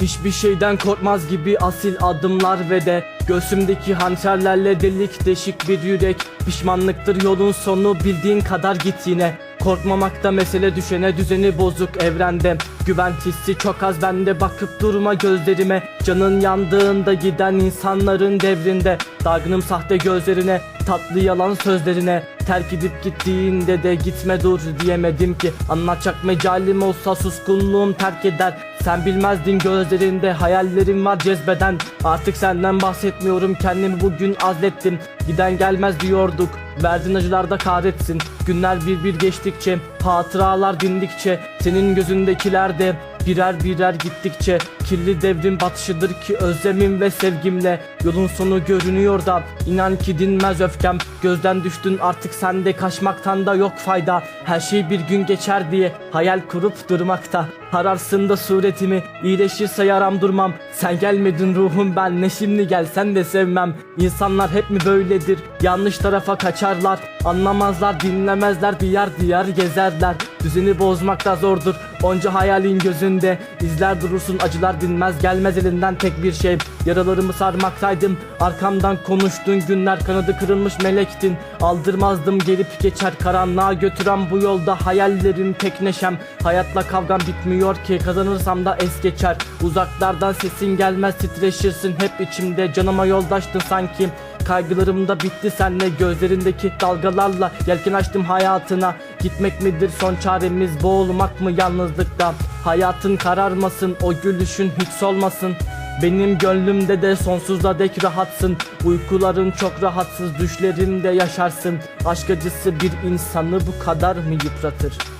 Hiçbir şeyden korkmaz gibi asil adımlar ve de Göğsümdeki hançerlerle delik deşik bir yürek. Pişmanlıktır yolun sonu bildiğin kadar git yine. Korkmamakta mesele düşene düzeni bozuk evrende. Güven hissi çok az bende bakıp durma gözlerime. Canın yandığında giden insanların devrinde. Dargınım sahte gözlerine tatlı yalan sözlerine Terk edip gittiğinde de gitme dur diyemedim ki. Anlatacak mecalim olsa suskunluğum terk eder. Sen bilmezdin gözlerinde hayallerim var cezbeden. Artık senden bahsetmiyorum kendimi bugün azlettim. Giden gelmez diyorduk Verdin acılarda kahretsin. Günler bir bir geçtikçe Hatıralar dindikçe Senin gözündekilerde Birer birer gittikçe Kirli devrin batışıdır ki özlemim ve sevgimle Yolun sonu görünüyor da inan ki dinmez öfkem. Gözden düştün artık sende kaçmaktan da yok fayda. Her şey bir gün geçer diye hayal kurup durmakta. Hararsın da suretimi iyileşirse yaram durmam. Sen gelmedin ruhum ben ne şimdi gelsen de sevmem. İnsanlar hep mi böyledir? Yanlış tarafa kaçarlar. Anlamazlar dinlemezler diyar diyar gezerler Düzeni bozmak da zordur. Onca hayalin gözünde İzler durursun acılar dinmez gelmez elinden tek bir şey. Yaralarımı sarmaktaydım arkamdan konuştuğun günler. Kanadı kırılmış melektin aldırmazdım gelip geçer Karanlığa götüren bu yolda hayallerim tek neşem. Hayatla kavgam bitmiyor ki kazanırsam da es geçer. Uzaklardan sesin gelmez titreşirsin. Hep içimde Canıma yoldaştın sanki. Kaygılarım da bitti senle gözlerindeki dalgalarla Yelken açtım hayatına Gitmek midir son çaremiz boğulmak mı yalnızlıkta? Hayatın kararmasın o gülüşün hiç solmasın. Benim gönlümde de sonsuza dek rahatsın. Uykuların çok rahatsız düşlerimde yaşarsın. Aşk acısı bir insanı bu kadar mı yıpratır?